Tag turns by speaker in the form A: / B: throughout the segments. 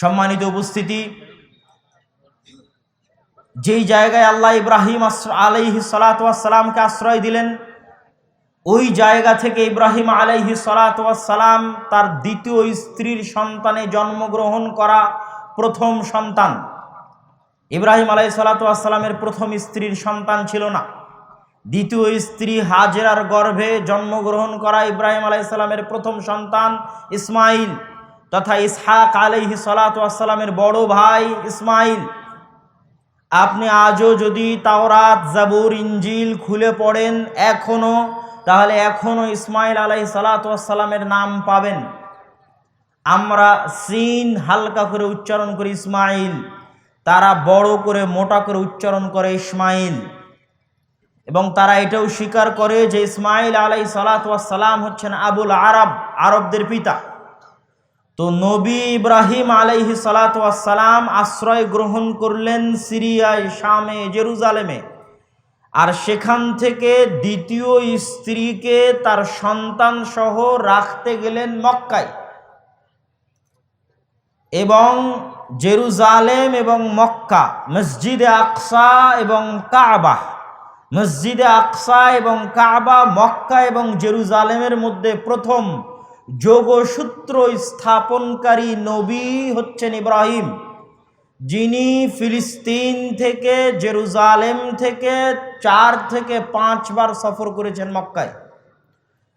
A: সম্মানিত উপস্থিতি, যেই জায়গায় আল্লাহ ইব্রাহিম আলাইহি সালাতামকে আশ্রয় দিলেন, ওই জায়গা থেকে ইব্রাহিম আলাইহি সালাতাম তার দ্বিতীয় স্ত্রীর সন্তানে জন্মগ্রহণ করা প্রথম সন্তান। ইব্রাহিম আলাই সালাতামের প্রথম স্ত্রীর সন্তান ছিল না। দ্বিতীয় স্ত্রী হাজেরার গর্ভে জন্মগ্রহণ করা ইব্রাহিম আলাইসাল্লামের প্রথম সন্তান ইসমাইল। তথা ইসহাক আলহি সালাতামের বড় ভাই ইসমাইল। আপনি আজও যদি তাওরাত, জাবুর ইঞ্জিল খুলে পড়েন এখনও তাহলে এখনও ইসমাইল আলাই সালাতামের নাম পাবেন। আমরা সিন হালকা করে উচ্চারণ করি ইসমাইল, তারা বড় করে, মোটা করে উচ্চারণ করে ইসমাইল। এবং তারা এটাও স্বীকার করে যে ইসমাইল আলাই সালাতাম হচ্ছেন আবুল আরব, আরবদের পিতা। তো নবী ইব্রাহিম আলাইহি সালাতাম আশ্রয় গ্রহণ করলেন সিরিয়ায়, শামে, জেরুজালেমে। আর সেখান থেকে দ্বিতীয় স্ত্রীকে তার সন্তান সহ রাখতে গেলেন মক্কায়। এবং জেরুজালেম এবং মক্কা, মসজিদে আকসা এবং কাবা, মসজিদে আকসা এবং কাবা, মক্কা এবং জেরুজালেমের মধ্যে প্রথম যোগসূত্র স্থাপনকারী নবী হচ্ছেন ইব্রাহিম। যিনি ফিলিস্তিন থেকে, জেরুজালেম থেকে চার থেকে পাঁচবার সফর করেছেন মক্কায়।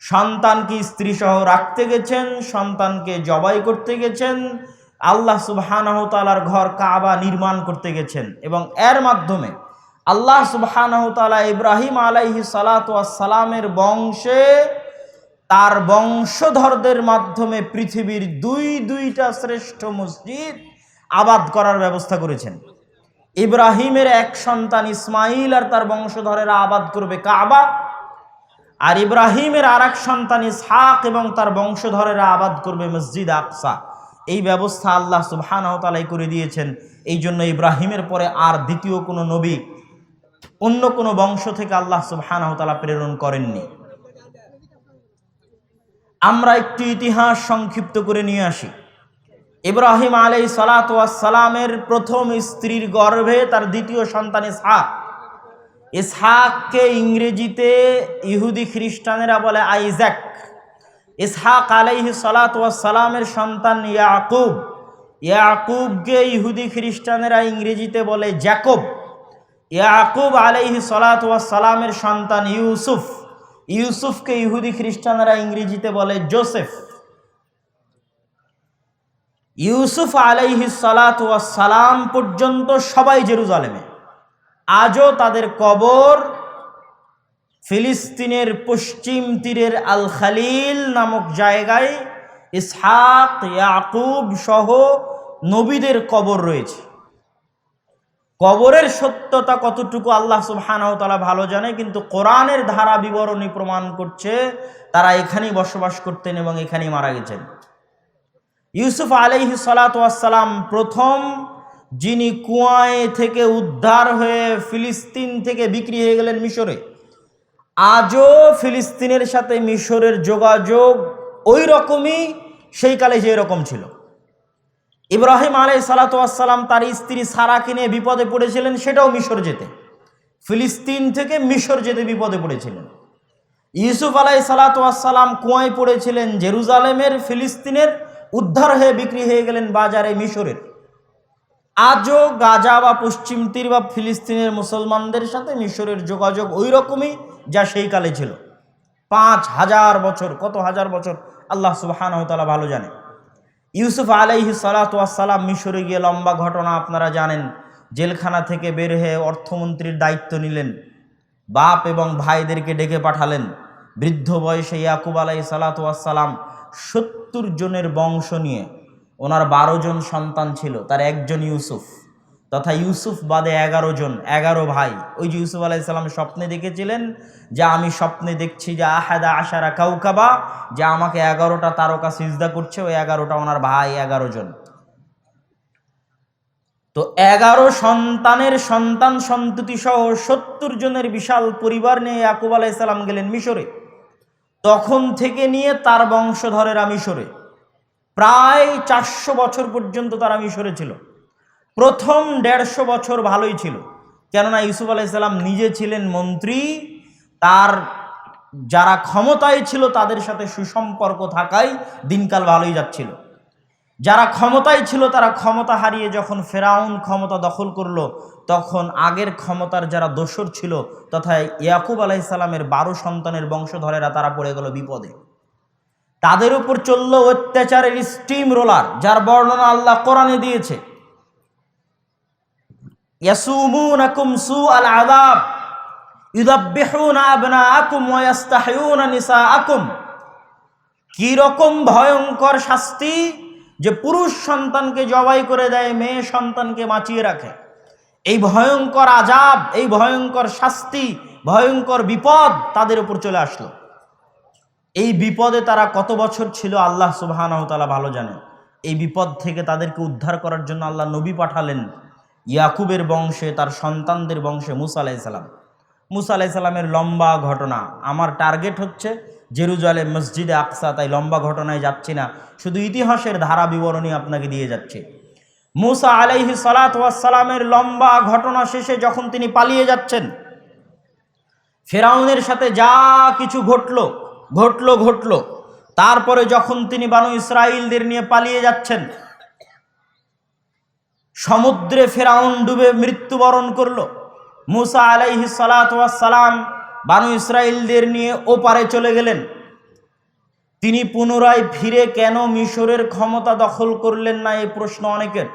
A: সন্তানকে স্ত্রী সহ রাখতে গেছেন, সন্তানকে জবাই করতে গেছেন, আল্লাহ সুবাহানহতালার ঘর কাবা নির্মাণ করতে গেছেন এবং এর মাধ্যমে আল্লাহ সুবাহানহতালা ইব্রাহিম আলাইহি সালাত সালামের বংশে তার বংশধরদের মাধ্যমে পৃথিবীর দুই দুইটা শ্রেষ্ঠ মসজিদ আবাদ করার ব্যবস্থা করেছেন। ইব্রাহিমের এক সন্তান ইসমাইল আর তার বংশধরেরা আবাদ করবে কাবা। আর ইব্রাহিমের আর এক সন্তান ইসহাক এবং তার বংশধরেরা আবাদ করবে মসজিদ আকসা। এই ব্যবস্থা আল্লাহ সুবাহানতালাই করে দিয়েছেন। এই জন্য ইব্রাহিমের পরে আর দ্বিতীয় কোনো নবী অন্য কোনো বংশ থেকে আল্লাহ সুবাহানতালা প্রেরণ করেননি। আমরা একটু ইতিহাস সংক্ষিপ্ত করে নিয়ে আসি। ইব্রাহিম আলাই সালাতামের প্রথম স্ত্রীর গর্ভে তার দ্বিতীয় সন্তান ইসহাক। ইসহাককে ইংরেজিতে ইহুদি খ্রিস্টানেরা বলে আইজ্যাক। ইসহাক আলাইহি সালাতামের সন্তান ইয়াকুব। ইয়াকুবকে ইহুদি খ্রিস্টানেরা ইংরেজিতে বলে জ্যাকব। ইয়াকুব আলাইহি সালাতামের সন্তান ইউসুফ। ইউসুফকে ইহুদি খ্রিস্টানরা ইংরেজিতে বলে জোসেফ। ইউসুফ আলাইহি সালাম পর্যন্ত সবাই জেরুজালেমে। আজও তাদের কবর ফিলিস্তিনের পশ্চিম তীরের আল খালিল নামক জায়গায় ইসহাক, ইয়াকুব সহ নবীদের কবর রয়েছে। কবরের সত্যতা কতটুকু আল্লাহ সুবহানাহু ভালো জানে, কিন্তু কোরআনের ধারা বিবরণী প্রমাণ করছে তারা এখানেই বসবাস করতেন এবং এখানেই মারা গেছেন। ইউসুফ আলাইহি সালাতাম প্রথম যিনি কুয়ায় থেকে উদ্ধার হয়ে ফিলিস্তিন থেকে বিক্রি হয়ে গেলেন মিশরে। আজও ফিলিস্তিনের সাথে মিশরের যোগাযোগ ওই রকমই, সেই কালে যে রকম ছিল। ইব্রাহিম আলাই সালাতাম তার স্ত্রী সারা কিনে বিপদে পড়েছিলেন, সেটাও মিশর যেতে। ফিলিস্তিন থেকে মিশর যেতে বিপদে পড়েছিলেন। ইউসুফ আলাই সালাতাম কুয়ায় পড়েছিলেন, জেরুজালেমের ফিলিস্তিনের উদ্ধার হয়ে বিক্রি হয়ে গেলেন বাজারে মিশরের। আজও গাজা বা পশ্চিম তীর বা ফিলিস্তিনের মুসলমানদের সাথে মিশরের যোগাযোগ ওই রকমই যা সেই কালে ছিল। পাঁচ হাজার বছর, কত হাজার বছর, আল্লাহ সুবাহান ভালো জানে। ইউসুফ আলাইহি সালাতাম মিশরে গিয়ে লম্বা ঘটনা আপনারা জানেন। জেলখানা থেকে বের হয়ে অর্থমন্ত্রীর দায়িত্ব নিলেন। বাপ এবং ভাইদেরকে ডেকে পাঠালেন। বৃদ্ধ বয়সে ইয়াকুব আলাই সালাতাম সত্তর জনের বংশ নিয়ে। ওনার বারো জন সন্তান ছিল, তার একজন ইউসুফ। তথা ইউসুফ বাদে এগারো জন, এগারো ভাই। ওই যে ইউসুফ আলাইসাল্লাম স্বপ্নে দেখেছিলেন যে, আমি স্বপ্নে দেখছি যে, আহাদা আশারা কাউকাবা, যে আমাকে এগারোটা তারকা সিজদা করছে, ওই এগারোটা ওনার ভাই, এগারো জন। তো এগারো সন্তানের সন্তান সন্ততি সহ সত্তর জনের বিশাল পরিবার নিয়ে ইয়াকুব আলাইসাল্লাম গেলেন মিশরে। তখন থেকে নিয়ে তার বংশধরেরা মিশরে। প্রায় চারশো বছর পর্যন্ত তারা মিশরে ছিল। প্রথম দেড়শো বছর ভালোই ছিল। কেননা ইউসুফ আলাইসাল্লাম নিজে ছিলেন মন্ত্রী, তার যারা ক্ষমতায় ছিল তাদের সাথে সুসম্পর্ক থাকায় দিনকাল ভালোই যাচ্ছিল। যারা ক্ষমতায় ছিল তারা ক্ষমতা হারিয়ে যখন ফেরাউন ক্ষমতা দখল করল, তখন আগের ক্ষমতার যারা দোসর ছিল তথা ইয়াকুব আলাইসাল্লামের বারো সন্তানের বংশধরেরা তারা পড়ে গেল বিপদে। তাদের উপর চলল অত্যাচারের স্টিম রোলার যার বর্ণনা আল্লাহ কোরআনে দিয়েছে। ইয়াসুমুনাকুম সুআল আযাব ইউদাব্বিহুনা আবনাআকুম ওয়া ইস্তাহয়ুনা নিসাআকুম। কি রকম ভয়ঙ্কর শাস্তি যে পুরুষ সন্তানকে জবাই করে দেয়, মেয়ে সন্তানকে বাঁচিয়ে রাখে। এই ভয়ঙ্কর আজাব এই ভয়ঙ্কর শাস্তি, ভয়ঙ্কর বিপদ তাদের উপর চলে আসলো। এই বিপদে তারা কত বছর ছিল আল্লাহ তালা ভালো জানেন। এই বিপদ থেকে তাদেরকে উদ্ধার করার জন্য আল্লাহ নবী পাঠালেন। ইয়াকুবের বংশে, তার সন্তানদের বংশে মুসা আলাইসাল্লাম মুসা আলাইসাল্লামের লম্বা ঘটনা। আমার টার্গেট হচ্ছে জেরুজালেম মসজিদে আকসা, তাই লম্বা ঘটনায় যাচ্ছি না। শুধু ইতিহাসের ধারা বিবরণী আপনাকে দিয়ে যাচ্ছে। মুসা আলাইহি সালাতামের লম্বা ঘটনা শেষে যখন তিনি পালিয়ে যাচ্ছেন, ফেরাউনের সাথে যা কিছু ঘটলো ঘটলো ঘটলো। তারপরে যখন তিনি বানু ইসরায়েলদের নিয়ে পালিয়ে যাচ্ছেন সমুদ্রে ফেরাউন ডুবে মৃত্যুবরণ করল। মুসা আলাইহি সালাম বানু ইসরায়েলদের নিয়ে ওপারে চলে গেলেন। তিনি পুনরায় ফিরে কেন মিশরের ক্ষমতা দখল করলেন না এই প্রশ্ন অনেকের।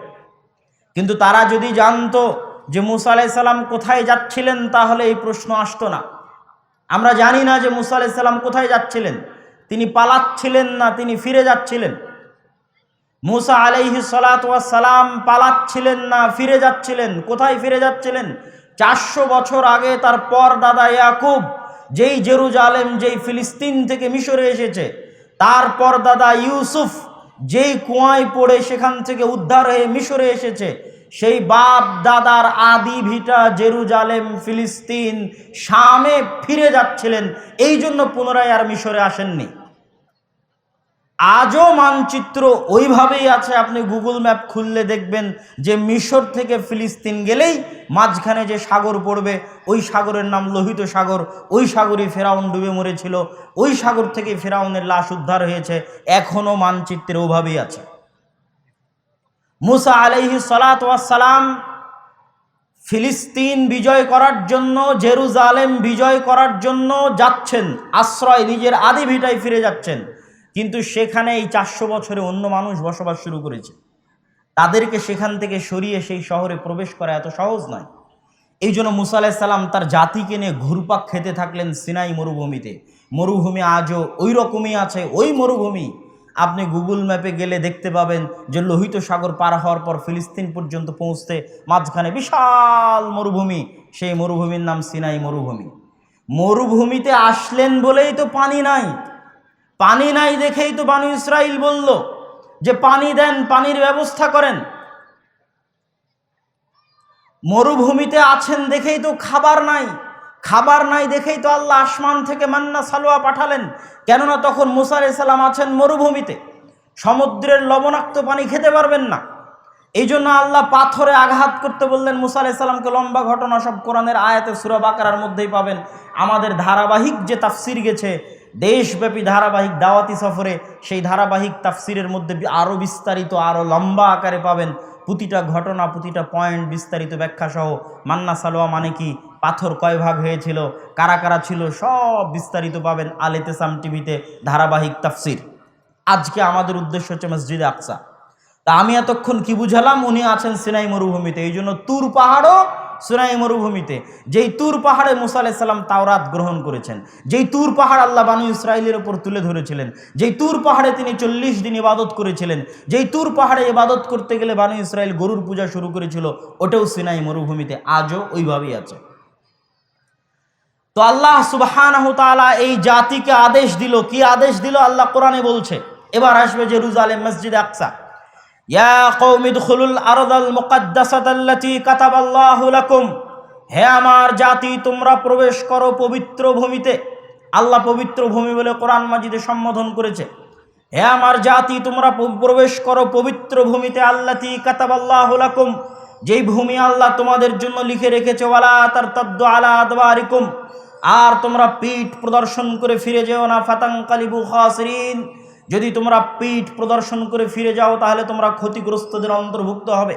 A: কিন্তু তারা যদি জানতো যে মুসা আলাইসাল্লাম কোথায় যাচ্ছিলেন, তাহলে এই প্রশ্ন আসতো না। আমরা জানি না যে মুসা আলাইসাল্লাম কোথায় যাচ্ছিলেন। তিনি পালাচ্ছিলেন না, তিনি ফিরে যাচ্ছিলেন। মুসা আলাইহি সালাম পালাচ্ছিলেন না, ফিরে যাচ্ছিলেন। কোথায় ফিরে যাচ্ছিলেন? চারশো বছর আগে তার পর দাদা ইয়াকুব, যেই জেরুজালেম, যেই ফিলিস্তিন থেকে মিশরে এসেছে তারপর দাদা ইউসুফ, যেই কুয়ায় পড়ে সেখান থেকে উদ্ধার হয়ে মিশরে এসেছে, সেই বাপ দাদার আদি ভিটা জেরুজালেম, ফিলিস্তিন, শামে ফিরে যাচ্ছিলেন। এই জন্য পুনরায় আর মিশরে আসেননি। আজও মানচিত্র ওইভাবেই আছে, আপনি গুগল ম্যাপ খুললে দেখবেন যে মিশর থেকে ফিলিস্তিন গেলেই মাঝখানে যে সাগর পড়বে, ওই সাগরের নাম লোহিত সাগর, ওই সাগরই ফেরাউন ডুবে মরেছিল, ওই সাগর থেকে ফেরাউনের লাশ উদ্ধার হয়েছে, এখনও মানচিত্রে ওভাবেই আছে। মুসা আলাইহি সালাম ফিলিস্তিন বিজয় করার জন্য, জেরুজালেম বিজয় করার জন্য যাচ্ছেন, আশ্রয় নিজের আদি ভিটায় ফিরে যাচ্ছেন। কিন্তু সেখানে এই চারশো বছরে অন্য মানুষ বসবাস শুরু করেছে। তাদেরকে সেখান থেকে সরিয়ে সেই শহরে প্রবেশ করা এত সহজ নয়। এই জন্য মুসা আলাহিসাল্লাম তার জাতিকে নিয়ে ঘুরপাক খেতে থাকলেন সিনাই মরুভূমিতে। মরুভূমি আজও ওই রকমই আছে, ওই মরুভূমি। আপনি গুগল ম্যাপে গেলে দেখতে পাবেন যে লোহিত সাগর পার হওয়ার পর ফিলিস্তিন পর্যন্ত পৌঁছতে মাঝখানে বিশাল মরুভূমি, সেই মরুভূমির নাম সিনাই মরুভূমি। মরুভূমিতে আসলেন বলেই তো পানি নাই। পানি নাই দেখেই তো বানু ইসরাইল বলল যে পানি দেন, পানির ব্যবস্থা করেন। মরুভূমিতে আছেন দেখেই তো খাবার নাই। খাবার নাই দেখেই তো আল্লাহ আসমান থেকে মান্না সালোয়া পাঠালেন। কেননা তখন মুসা সালাম আছেন মরুভূমিতে। সমুদ্রের লবণাক্ত পানি খেতে পারবেন না। এই জন্য আল্লাহ পাথরে আঘাত করতে বললেন, মুসা আলাইসাল্লামকে লম্বা ঘটনা সব কোরআনের আয়াতে সুরা বাকারার মধ্যেই পাবেন। আমাদের ধারাবাহিক যে তাফসির গেছে দেশব্যাপী ধারাবাহিক দাওয়াতি সফরে সেই ধারাবাহিক তাফসিরের মধ্যে আরও বিস্তারিত আরও লম্বা আকারে পাবেন। প্রতিটা ঘটনা, প্রতিটা পয়েন্ট বিস্তারিত ব্যাখ্যা সহ মান্না সালোয়া মানে কি? পাথর কয় ভাগ হয়েছিল? কারা কারা ছিল? সব বিস্তারিত পাবেন আলেতেসাম টিভিতে ধারাবাহিক তাফসির। আজকে আমাদের উদ্দেশ্য হচ্ছে মসজিদে আকসা। তা আমি এতক্ষণ কি বুঝালাম? উনি আছেন সিনাই মরুভূমিতে। এই জন্য তুর পাহাড়ও সুনাই মরুভূমিতে, যেই তুর পাহাড়ে মুসা আলাইসাল্লাম তাওরাত গ্রহণ করেছেন, যেই তুর পাহাড় আল্লাহ বানু ইসরায়েলের ওপর তুলে ধরেছিলেন, যেই তুর পাহাড়ে তিনি চল্লিশ দিন ইবাদত করেছিলেন, যেই তুর পাহাড়ে ইবাদত করতে গেলে বানু ইসরায়েল গরুর পূজা শুরু করেছিল, ওটাও সিনাই মরুভূমিতে, আজও ওইভাবেই আছে। তো আল্লাহ সুবাহান এই জাতিকে আদেশ দিল, কি আদেশ দিল? আল্লাহ কোরআনে বলছে, এবার আসবে জেরুজালেম মসজিদ আকসা। ইয়া কওমি দুখুলুল আরদাল মুকাদ্দাসাতাল্লাতী কাতাবাল্লাহু লাকুম। হে আমার জাতি, তোমরা প্রবেশ করো পবিত্র ভূমিতে। আল্লাহ পবিত্র ভূমি বলে কোরআন মাজিদে সম্বোধন করেছে। হে আমার জাতি, তোমরা প্রবেশ করো পবিত্র ভূমিতে আল্লাতি কাতাবাল্লাহ লাকুম। যেই ভূমি আল্লাহ তোমাদের জন্য লিখে রেখেছে, ওয়ালা তার তদ্দ আলা আদবারিকুম। আর তোমরা পিঠ প্রদর্শন করে ফিরে যেও না ফাতাং কালিবু খাসরিন। যদি তোমরা পিঠ প্রদর্শন করে ফিরে যাও, তাহলে তোমরা ক্ষতিগ্রস্তদের অন্তর্ভুক্ত হবে।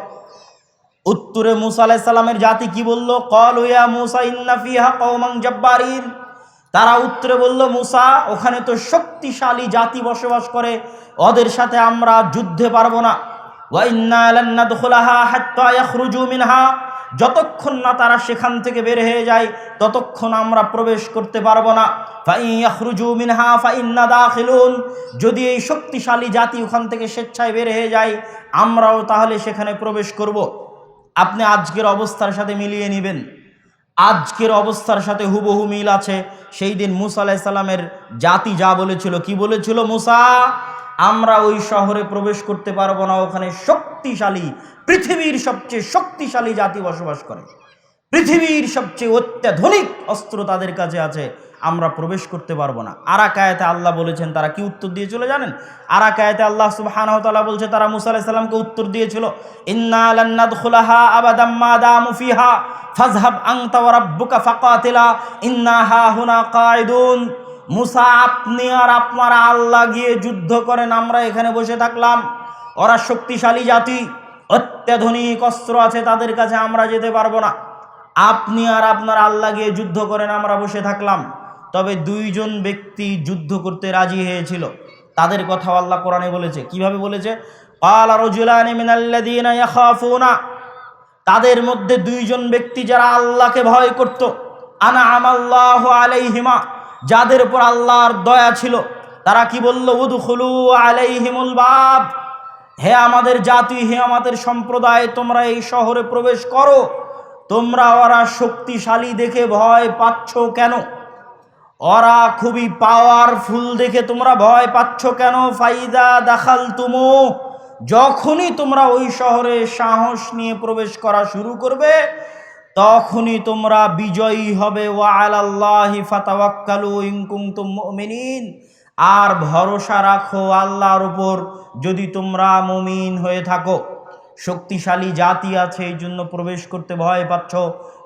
A: উত্তরে মুসা আলাইহিস সালামের জাতি কি বলল? কল ইয়া মুসা ইন্না ফিহা কওমান জাব্বারিন। তারা উত্তরে বলল, মুসা, ওখানে তো শক্তিশালী জাতি বসবাস করে, ওদের সাথে আমরা যুদ্ধে পারব না। ওয়া ইন্না লান হাত্তা ইয়াখরুজু মিনহা। যতক্ষণ না তারা সেখান থেকে বের হয়ে যায়, ততক্ষণ আমরা প্রবেশ করতে পারব না। ফাইন ইয়াখরুজু মিনহা যদি এই শক্তিশালী জাতি ওখান থেকে স্বেচ্ছায় বের হয়ে যায়, আমরাও তাহলে সেখানে প্রবেশ করব। আপনি আজকের অবস্থার সাথে মিলিয়ে নেবেন। আজকের অবস্থার সাথে হুবহু মিল আছে। সেই দিন মুসা আলাইসাল্লামের জাতি যা বলেছিল, কি বলেছিল মুসা? আমরা ওই শহরে প্রবেশ করতে পারব না, ওখানে শক্তিশালী, পৃথিবীর সবচেয়ে শক্তিশালী জাতি বসবাস করে। পৃথিবীর সবচেয়ে অত্যাধুনিক অস্ত্র তাদের কাছে আছে, আমরা প্রবেশ করতে পারব না। আরাকায়াতে আল্লাহ বলেছেন, তারা কি উত্তর দিয়েছিল জানেন? আরাকায়াতে আল্লাহ সুবহানাহু ওয়া বলছে, তারা মুসা আলাইহিস সালামকে উত্তর দিয়েছিল, ইন্না লান নাদখুলাহা আবাদাম মা দামু ফিহা, ফাযহাব আনতা ফাকাতিলা, ইন্না হা হুনা কাঈদুন। মুসা, আপনি আর আপনারা আল্লাহ গিয়ে যুদ্ধ করেন, আমরা এখানে বসে থাকলাম। ওরা শক্তিশালী জাতি, অত্যাধুনিক অস্ত্র আছে, তাদের কাছে আমরা যেতে পারব না। আপনি আর আপনার আল্লাহ গিয়ে যুদ্ধ করেন, আমরা বসে থাকলাম। তবে দুইজন ব্যক্তি যুদ্ধ করতে রাজি হয়েছিল। তাদের কথা আল্লাহ কোরআনে বলেছে। কীভাবে বলেছে? পাল তাদের মধ্যে দুইজন ব্যক্তি যারা আল্লাহকে ভয় করত, আনা আমাল্লাহ আলাইহিমা। যাদের উপর আল্লাহর দয়া ছিল, তারা কি বলল, উদখুলু আলাইহিমুল বাব। হে আমাদের জাতি, হে আমাদের সম্প্রদায়, তোমরা এই শহরে প্রবেশ করো। তোমরা ওরা শক্তিশালী দেখে ভয় পাচ্ছ কেন? ওরা খুবই পাওয়ারফুল দেখে তোমরা ভয় পাচ্ছ কেন? ফাইদা দেখাল তুমু যখনই তোমরা ওই শহরে সাহস নিয়ে প্রবেশ করা শুরু করবে তখনই তোমরা বিজয়ী হবে। ওয়া আলাল্লাহি ফাতাওয়াক্কালু ইন কুনতুম মুমিনিন। আর ভরসা রাখো আল্লাহর উপর, যদি তোমরা মুমিন হয়ে থাকো। শক্তিশালী জাতি আছে, এই জন্য প্রবেশ করতে ভয় পাচ্ছ।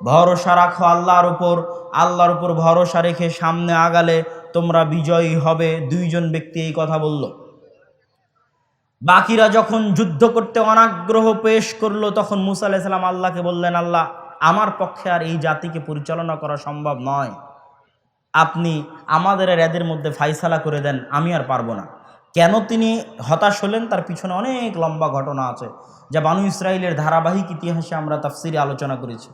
A: ভরসা রাখো আল্লাহর উপর। আল্লাহর উপর ভরসা রেখে সামনে আগালে তোমরা বিজয়ী হবে। দুইজন ব্যক্তি এই কথা বলল। বাকিরা যখন যুদ্ধ করতে অনাগ্রহ পেশ করল, তখন মুসা আলাইসাল্লাম আল্লাহকে বললেন, আল্লাহ আমার পক্ষে আর এই জাতিকে পরিচালনা করা সম্ভব নয়। আপনি আমাদের এদের মধ্যে ফাইসালা করে দেন, আমি আর পারব না। কেন তিনি হতাশ হলেন? তার পিছনে অনেক লম্বা ঘটনা আছে, যা বানু ইসরায়েলের ধারাবাহিক ইতিহাসে আমরা তাফসিরে আলোচনা করেছি।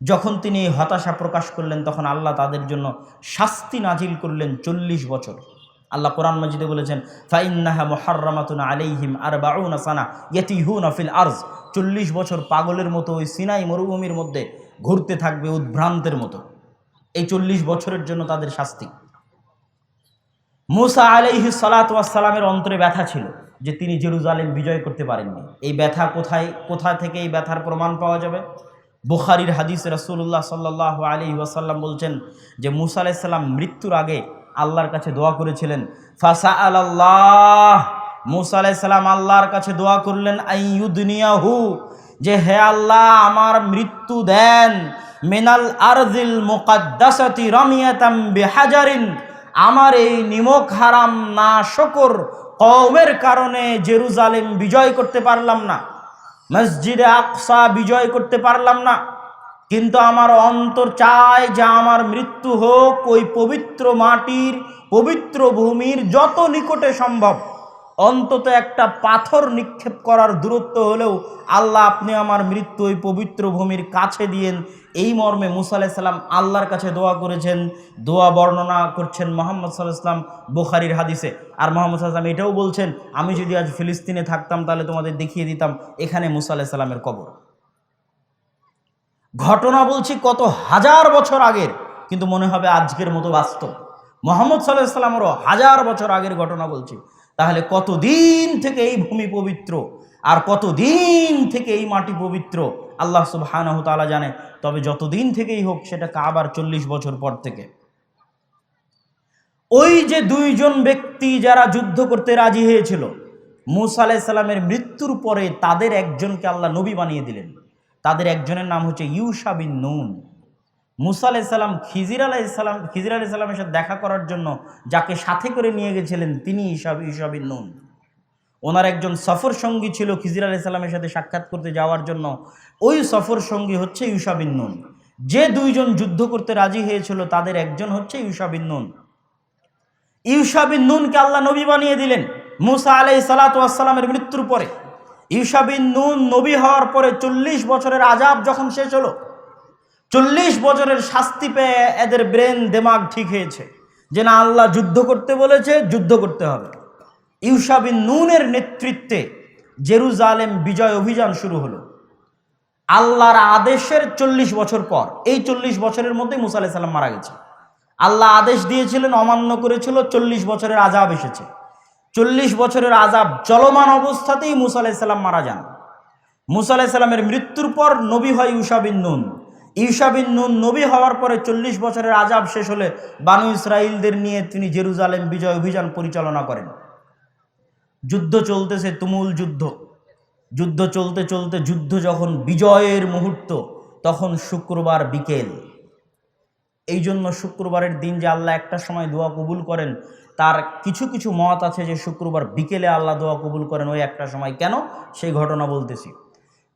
A: যখন তিনি হতাশা প্রকাশ করলেন, তখন আল্লাহ তাদের জন্য শাস্তি নাজিল করলেন চল্লিশ বছর। আল্লাহ কোরআন মজিদে বলেছেন, ফাইন্নাহা মোহার্রামাতুন আলাইহিম আর বাউনা সানা ইয়েতিহুন আফিল আর্জ। চল্লিশ বছর পাগলের মতো ওই সিনাই মরুভূমির মধ্যে ঘুরতে থাকবে উদ্ভ্রান্তের মতো। এই চল্লিশ বছরের জন্য তাদের শাস্তি। মুসা আলাইহি সালাতামের অন্তরে ব্যথা ছিল যে তিনি জেরুজালেম বিজয় করতে পারেননি। এই ব্যথা কোথায়, কোথা থেকে এই ব্যথার প্রমাণ পাওয়া যাবে? বুখারির হাদিস রসুল্লাহ সাল্লাহ আলী ওয়াসাল্লাম বলছেন যে মুসা আলাইসাল্লাম মৃত্যুর আগে আল্লাহর কাছে দোয়া করেছিলেন। ফাসা আল্লাহ মুসা আলাইসাল্লাম আল্লাহর কাছে দোয়া করলেন, আইয়ুদনিয়াহু, যে হে আল্লাহ আমার মৃত্যু দেন, মিনাল আরজিল মুকাদ্দাসাতি রমিয়াতাম বিহাজারিন, আমার এই নিমক হারাম না শকর কওমের কারণে জেরুজালেম বিজয় করতে পারলাম না, মসজিদে আকসা বিজয় করতে পারলাম না। কিন্তু আমার অন্তর চায় যে আমার মৃত্যু হোক ওই পবিত্র মাটির, পবিত্র ভূমির যত নিকটে সম্ভব। অন্তত একটা পাথর নিক্ষেপ করার দূরত্ব হলেও আল্লাহ আপনি আমার মৃত্যু ওই পবিত্র ভূমির কাছে দিয়েন। এই মর্মে মুসা আলাইসাল্লাম আল্লাহর কাছে দোয়া করেছেন। দোয়া বর্ণনা করছেন মোহাম্মদ সাল্লাহ ইসলাম বুখারির হাদিসে। আর মোহাম্মদ সাল্লাম এটাও বলছেন, আমি যদি আজ ফিলিস্তিনে থাকতাম তাহলে তোমাদের দেখিয়ে দিতাম এখানে মুসা আলাইসাল্লামের কবর। ঘটনা বলছি কত হাজার বছর আগের, কিন্তু মনে হবে আজকের মতো বাস্তব। মোহাম্মদ সাল্লাহ সাল্লামেরও হাজার বছর আগের ঘটনা বলছি। তাহলে কতদিন থেকে এই ভূমি পবিত্র আর কতদিন থেকে এই মাটি পবিত্র, আল্লাহ সুবহানাহু তাআলা জানে। তবে যতদিন থেকেই হোক সেটা কাবার চল্লিশ বছর পর থেকে। ওই যে দুইজন ব্যক্তি যারা যুদ্ধ করতে রাজি হয়েছিল, মুসা আলাইসাল্লামের মৃত্যুর পরে তাদের একজনকে আল্লাহ নবী বানিয়ে দিলেন। তাদের একজনের নাম হচ্ছে ইউসা বিন নুন। মুসা আলাইসাল্লাম খিজির আলাইসাল্লাম খিজির আলাইসাল্লামের সাথে দেখা করার জন্য যাকে সাথে করে নিয়ে গেছিলেন তিনি ইসাব ইউসা বিন নুন। ওনার একজন সফর সঙ্গী ছিল খিজির আলাইসাল্লামের সাথে সাক্ষাৎ করতে যাওয়ার জন্য। ওই সফর সঙ্গী হচ্ছে ইউসা বিন নুন। যে দুইজন যুদ্ধ করতে রাজি হয়েছিল তাদের একজন হচ্ছে ইউসা বিন নুন। ইউসা বিন নুনকে আল্লাহ নবী বানিয়ে দিলেন মুসা আলাই সালাতামের মৃত্যুর পরে। ইউসা বিন নুন নবী হওয়ার পরে চল্লিশ বছরের আজাব যখন শেষ হলো, চল্লিশ বছরের শাস্তি পেয়ে এদের ব্রেন দেমাগ ঠিক হয়েছে যে না, আল্লাহ যুদ্ধ করতে বলেছে, যুদ্ধ করতে হবে। ইউসা বিন নুনের নেতৃত্বে জেরুজালেম বিজয় অভিযান শুরু হলো। আল্লাহর আদেশের চল্লিশ বছর পর, এই চল্লিশ বছরের মধ্যেই মুসা আলাইহিস সালাম মারা গেছে। আল্লাহ আদেশ দিয়েছিলেন, অমান্য করেছিল, চল্লিশ বছরের আজাব এসেছে। চল্লিশ বছরের আজাব চলমান অবস্থাতেই মুসা আলাইসাল্লাম মারা যান। মুসা আলাইসাল্লামের মৃত্যুর পর নবী হয় ইউসা বিন নুন। ইউসা বিন নুন নবী হওয়ার পরে চল্লিশ বছরের আজাব শেষ হলে বানু ইসরাইলদের নিয়ে তিনি জেরুজালেম বিজয় অভিযান পরিচালনা করেন। যুদ্ধ চলতেছে তুমুল যুদ্ধ। যুদ্ধ চলতে চলতে যুদ্ধ যখন বিজয়ের মুহূর্ত, তখন শুক্রবার বিকেল। এই জন্য শুক্রবারের দিন যে আল্লাহ একটা সময় দোয়া কবুল করেন তার কিছু কিছু মত আছে যে শুক্রবার বিকেলে আল্লাহ দোয়া কবুল করেন ওই একটা সময়। কেন? সেই ঘটনা বলতেছি।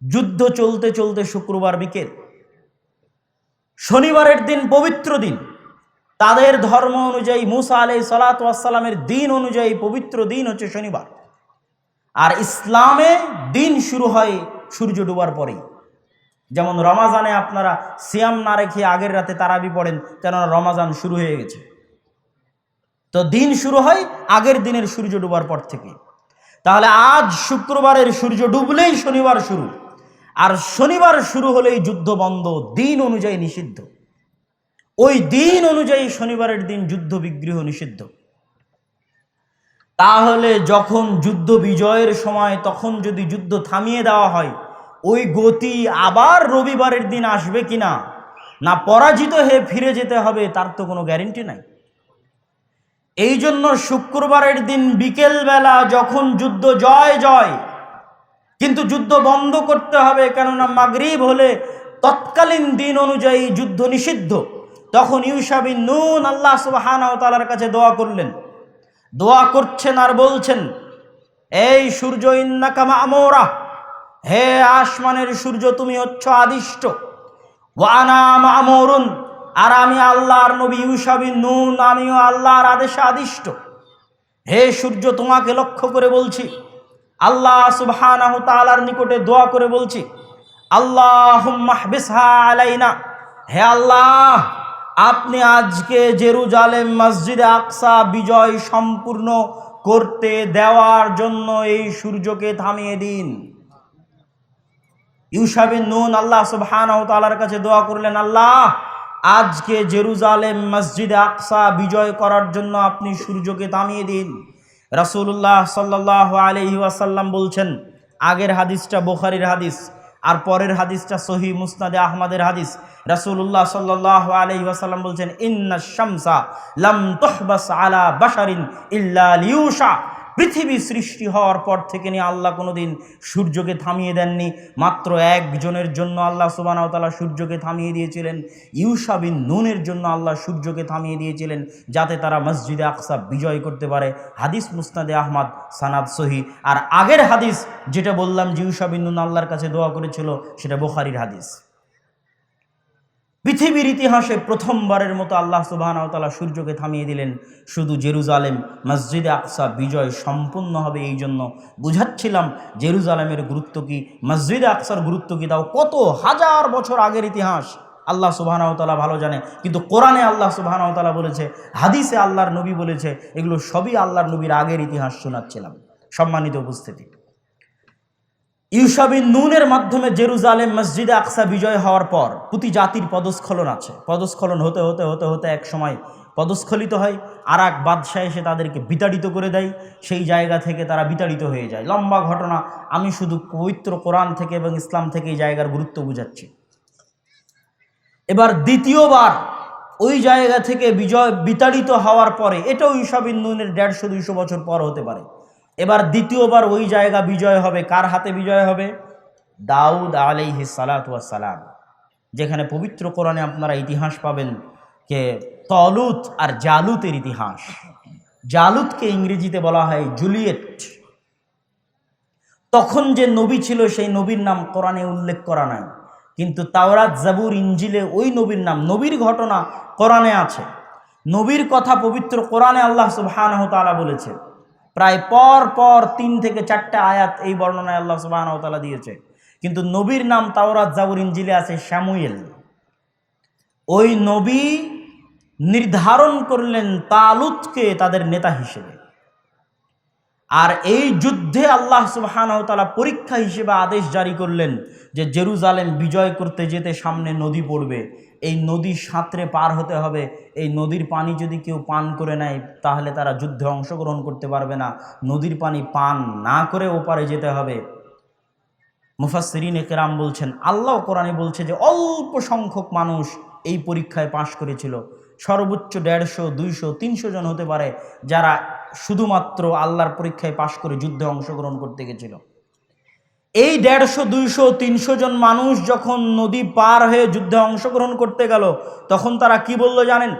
A: যুদ্ধ চলতে চলতে শুক্রবার বিকেল, শনিবারের দিন পবিত্র দিন। তাদের ধর্ম অনুযায়ী মুসা আলাই সালাতামের দিন অনুযায়ী পবিত্র দিন হচ্ছে শনিবার। আর ইসলামে দিন শুরু হয় সূর্য ডুবার পরেই। যেমন রমাজানে আপনারা সিয়াম না রেখে আগের রাতে তারাবি পড়েন কেননা রমাজান শুরু হয়ে গেছে। তো দিন শুরু হয় আগের দিনের সূর্য ডুবার পর থেকে। তাহলে আজ শুক্রবারের সূর্য ডুবলেই শনিবার শুরু। আর শনিবার শুরু হলেই যুদ্ধ বন্ধ, দিন অনুযায়ী নিষিদ্ধ। ওই দিন অনুযায়ী শনিবারের দিন যুদ্ধ বিগ্রহ নিষিদ্ধ। তাহলে যখন যুদ্ধ বিজয়ের সময়, তখন যদি যুদ্ধ থামিয়ে দেওয়া হয়, ওই গতি আবার রবিবারের দিন আসবে কিনা? না পরাজিত হয়ে ফিরে যেতে হবে, তার তো কোনো গ্যারেন্টি নাই। এই জন্য শুক্রবারের দিন বিকেলবেলা যখন যুদ্ধ জয় জয়, কিন্তু যুদ্ধ বন্ধ করতে হবে, কেননা মাগরিব হলে তৎকালীন দিন অনুযায়ী যুদ্ধ নিষিদ্ধ। তখন ইউসাবিন নুন আল্লাহ সুবাহানা তালার কাছে দোয়া করলেন। দোয়া করছেন আর বলছেন, এই সূর্য ইন্নাকামা আমোরা হে আসমানের সূর্য, তুমি হচ্ছ আদিষ্ট। ওয়ানা মামরুন আর আমি আল্লাহর নবী ইউসাবিন নুন, আমিও আল্লাহর আদেশে আদিষ্ট। হে সূর্য, তোমাকে লক্ষ্য করে বলছি। আল্লাহ সুবহানাহ তাআলার নিকটে দোয়া করে বলছি। আল্লাহ আলাইনা। হে আল্লাহ, আপনি আজকে জেরুজালেম মসজিদে আকসা বিজয় সম্পূর্ণ করতে দেওয়ার জন্য এই সূর্যকে থামিয়ে দিন। ইউসাবিন নুন, আল্লাহ সুবহানাহু তাআলার কাছে দোয়া করলেন, আল্লাহ আজকে জেরুজালেম মসজিদে আকসা বিজয় করার জন্য আপনি সূর্যকে থামিয়ে দিন। রাসূলুল্লাহ সাল্লাল্লাহু আলাইহি ওয়াসাল্লাম বলছেন, আগের হাদিসটা বুখারীর হাদিস, আর পরের হাদিসটা সহি মুসনাদে আহমদের হাদিস। রাসূলুল্লাহ সাল্লাল্লাহু আলাইহি ওয়াসাল্লাম বলছেন ইন্না শামসা লাম তুহবাস আলা বাশারিন ইল্লা পৃথিবী সৃষ্টি হওয়ার পর থেকে নিয়ে আল্লাহ কোনোদিন সূর্যকে থামিয়ে দেননি। মাত্র একজনের জন্য আল্লাহ সুবানাওতালা সূর্যকে থামিয়ে দিয়েছিলেন। ইউসা বিন নুনের জন্য আল্লাহ সূর্যকে থামিয়ে দিয়েছিলেন যাতে তারা মসজিদে আকসা বিজয় করতে পারে। হাদিস মুস্তাদে আহমদ, সানাদ সহি আর আগের হাদিস যেটা বললাম যে ইউসা বিন নুন আল্লাহর কাছে দোয়া করেছিল, সেটা বোখারির হাদিস। পৃথিবীর ইতিহাসে প্রথমবারের মতো আল্লাহ সুবাহতালা সূর্যকে থামিয়ে দিলেন। শুধু জেরুজালেম, মসজিদে আকসা বিজয় সম্পূর্ণ হবে এই জন্য। বুঝাচ্ছিলাম জেরুজালেমের গুরুত্ব কি, মসজিদে আকসার গুরুত্ব কি, তাও কত হাজার বছর আগের ইতিহাস। আল্লাহ সুবাহতালা ভালো জানে। কিন্তু কোরআনে আল্লাহ সুবাহতালা বলেছে, হাদিসে আল্লাহর নবী বলেছে, এগুলো সবই আল্লাহর নবীর আগের ইতিহাস শোনাচ্ছিলাম। সম্মানিত উপস্থিতি। ইউসাবিন নুনের মাধ্যমে জেরুজালেম মসজিদে আকসা বিজয় হওয়ার পর প্রতি জাতির পদস্খলন আছে। পদস্খলন হতে হতে হতে হতে এক সময় পদস্খলিত হয়। আর এক বাদশাহ এসে তাদেরকে বিতাড়িত করে দেয়। সেই জায়গা থেকে তারা বিতাড়িত হয়ে যায়। লম্বা ঘটনা। আমি শুধু পবিত্র কোরআন থেকে এবং ইসলাম থেকে এই জায়গার গুরুত্ব বুঝাচ্ছি। এবার দ্বিতীয়বার ওই জায়গা থেকে বিজয় বিতাড়িত হওয়ার পরে এটাও ইসাবিন নুনের দেড়শো, দুইশো বছর পর হতে পারে। এবার দ্বিতীয়বার ওই জায়গা বিজয় হবে, কার হাতে বিজয় হবে? দাউদ আলাইহি সালাম যেখানে পবিত্র কোরআনে আপনারা ইতিহাস পাবেন যে তলুত আর জালুতের ইতিহাস। জালুতকে ইংরেজিতে বলা হয় জুলিয়েট। তখন যে নবী ছিল, সেই নবীর নাম কোরআনে উল্লেখ করা নাই। কিন্তু তাওরাত জাবুর ইঞ্জিলে ওই নবীর নাম, নবীর ঘটনা কোরআনে আছে। নবীর কথা পবিত্র কোরআনে আল্লাহ সুবহানাহু তাআলা বলেছে প্রায় পর পর তিন থেকে চারটা আয়াত এই বর্ণনায় আল্লাহ সুবহানাহু তাআলা দিয়েছে। কিন্তু নবীর নাম তাওরাত জাবুর ইঞ্জিলে আছে শ্যামুয়েল। ওই নবী নির্ধারণ করলেন তালুতকে তাদের নেতা হিসেবে। আর এই যুদ্ধে আল্লাহ সুবাহানতালা পরীক্ষা হিসেবে আদেশ জারি করলেন যে জেরুজালেম বিজয় করতে যেতে সামনে নদী পড়বে। এই নদী সাঁতরে পার হতে হবে। এই নদীর পানি যদি কেউ পান করে নেয়, তাহলে তারা যুদ্ধে অংশগ্রহণ করতে পারবে না। নদীর পানি পান না করে ওপারে যেতে হবে। মুফাসরিন একরাম বলছেন, আল্লাহ কোরআনে বলছে যে অল্প সংখ্যক মানুষ এই পরীক্ষায় পাশ করেছিল। সর্বোচ্চ দেড়শো, দুইশো, তিনশো জন হতে পারে যারা শুধুমাত্র আল্লাহর পরীক্ষায় পাশ করে যুদ্ধে অংশগ্রহণ করতে গেছিল। এই দেড়শো, দুইশো, তিনশো জন মানুষ যখন নদী পার হয়ে যুদ্ধে অংশগ্রহণ করতে গেল, তখন তারা কি বলল জানেন?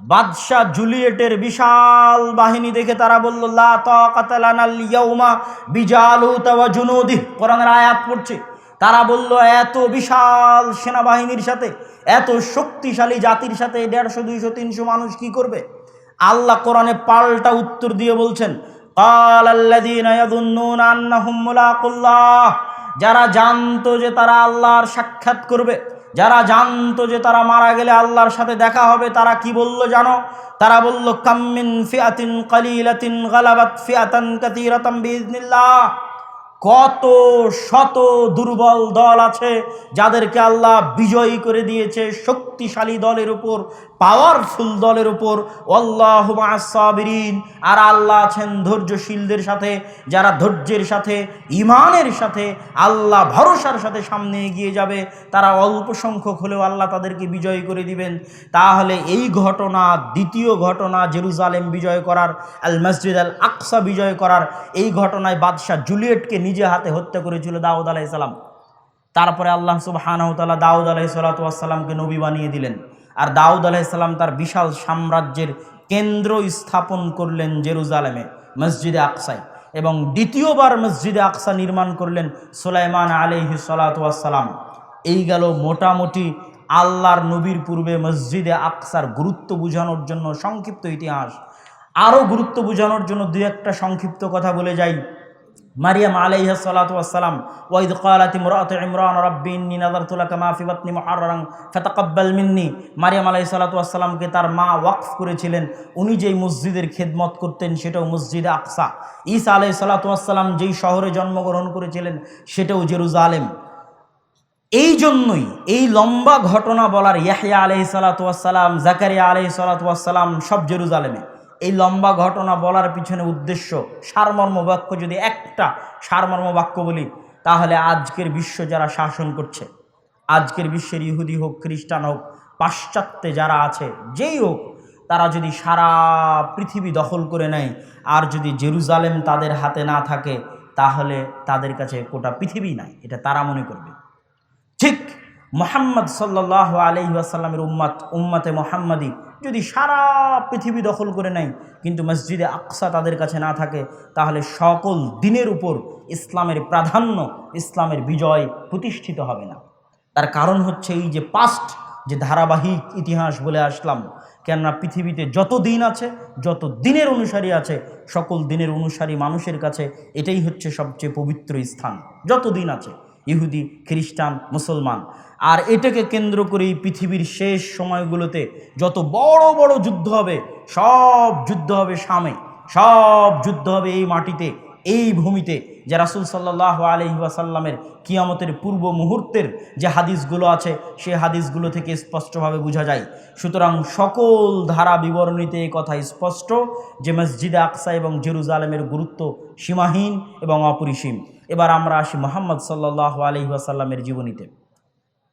A: বাদশাহ জুলিয়েটের বিশাল বাহিনী দেখে তারা বলল, লা তাকাতালানাল ইয়াউমা বিজালুত ওয়া জুনুদি কোরআনের আয়াত পড়ছে। তারা বলল, এত বিশাল সেনাবাহিনীর সাথে, এত শক্তিশালী জাতির সাথে দেড়শো, দুইশো, তিনশো মানুষ কি করবে? আল্লাহ কোরআনে পাল্টা উত্তর দিয়ে বলছেন قال الذين يظنون أنهم ملاقو الله যারা জানতো যে তারা আল্লাহর সাক্ষাৎ করবে যারা জানতো যে তারা মারা গেলে আল্লাহর সাথে দেখা হবে তারা কি বলল জানো তারা বলল কাম্মিন ফিয়াতিন কালিলাতিন গালাবাত ফিয়াতান কাতিরাতাম বিইজনিল্লাহ কত শত দুর্বল দল আছে যাদেরকে আল্লাহ বিজয়ী করে দিয়েছে শক্তিশালী দলের উপর পাওয়ারফুল দলের উপর আল্লাহ সাবিরিন। আর আল্লাহ আছেন ধৈর্যশীলদের সাথে, যারা ধৈর্যের সাথে ইমানের সাথে, আল্লাহ ভরসার সাথে সামনে এগিয়ে যাবে। তারা অল্প সংখ্যক হলেও আল্লাহ তাদেরকে বিজয়ী করে দিবেন। তাহলে এই ঘটনা, দ্বিতীয় ঘটনা, জেরুজালেম বিজয় করার, আল মসজিদ আল আকসা বিজয় করার, এই ঘটনায় বাদশাহ জুলিয়েটকে নিজে হাতে হত্যা করেছিল দাউদ আলাইসালাম তারপরে আল্লাহ সুবাহানহতালা দাউদ আলাইসালাতামকে নবী বানিয়ে দিলেন। আর দাউদ আলাইসাল্লাম তার বিশাল সাম্রাজ্যের কেন্দ্র স্থাপন করলেন জেরুজালেমে, মসজিদে আকসায় এবং দ্বিতীয়বার মসজিদে আকসা নির্মাণ করলেন সুলাইমান আলহি সালাতাম এই গেল মোটামুটি আল্লাহর নবীর পূর্বে মসজিদে আকসার গুরুত্ব বোঝানোর জন্য সংক্ষিপ্ত ইতিহাস। আরও গুরুত্ব বোঝানোর জন্য দু একটা সংক্ষিপ্ত কথা বলে যাই। মারিয়াম আলাইহা সালাতু ওয়াসসালাম ওয়াইদ ক্বালাত ইমরাতু ইমরান, রাব্বি ইন্নী নাযারতু লাকা মা ফি বাতনি মুহাররান ফাতাকাব্বাল মিন্নি। মারিয়াম আলাইহিস সালাতু ওয়াসসালামকে তার মা ওয়াকফ করেছিলেন। উনি যেই মসজিদের খেদমত করতেন, সেটাও মসজিদ আকসা। ঈসা আলাইহিস সালাতু ওয়াসসালাম যেই শহরে জন্মগ্রহণ করেছিলেন, সেটাও জেরুজালেম। এই জন্যই এই লম্বা ঘটনা বলার ইয়াহিয়া আলহি সালাতাম জাকারিয়া আলহি সালাতাম সব জেরুজালেমে। এই লম্বা ঘটনা বলার পিছনে উদ্দেশ্য সারমর্ম বাক্য যদি একটা সারমর্ম বাক্য বলি, তাহলে আজকের বিশ্ব যারা শাসন করছে, আজকের বিশ্বের ইহুদি হোক, খ্রিস্টান হোক, পাশ্চাত্যে যারা আছে, যেই হোক, তারা যদি সারা পৃথিবী দখল করে নেয়, আর যদি জেরুজালেম তাদের হাতে না থাকে, তাহলে তাদের কাছে গোটা পৃথিবী নাই। এটা তারা মনে করবে। ঠিক মোহাম্মদ সাল্লাহ আলহি আসাল্লামের উম্মাত, উম্মাতে মোহাম্মদী যদি সারা পৃথিবী দখল করে নেয়, কিন্তু মসজিদে আকসা তাদের কাছে না থাকে, তাহলে সকল দিনের উপর ইসলামের প্রাধান্য, ইসলামের বিজয় প্রতিষ্ঠিত হবে না। তার কারণ হচ্ছে এই যে পাস্ট যে ধারাবাহিক ইতিহাস বলে আসলাম, কেননা পৃথিবীতে যত দিন আছে, যত দিনের অনুসারী আছে, সকল দিনের অনুসারী মানুষের কাছে এটাই হচ্ছে সবচেয়ে পবিত্র স্থান। যত দিন আছে, ইহুদি, খ্রিস্টান, মুসলমান আর এটাকে কেন্দ্র করেই পৃথিবীর শেষ সময়গুলোতে যত বড় বড় যুদ্ধ হবে, সব যুদ্ধ হবে সামে। সব যুদ্ধ হবে এই মাটিতে, এই ভূমিতে যে রাসুল সাল্লাহ আলহিবাসাল্লামের কিয়ামতের পূর্ব মুহূর্তের যে হাদিসগুলো আছে, সে হাদিসগুলো থেকে স্পষ্টভাবে বোঝা যায়। সুতরাং সকল ধারা বিবরণীতে এই কথা স্পষ্ট যে মসজিদে আকসা এবং জেরুজালেমের গুরুত্ব সীমাহীন এবং অপরিসীম। এবার আমরা আসি মোহাম্মদ সাল্লাহ আলহিবাসাল্লামের জীবনীতে।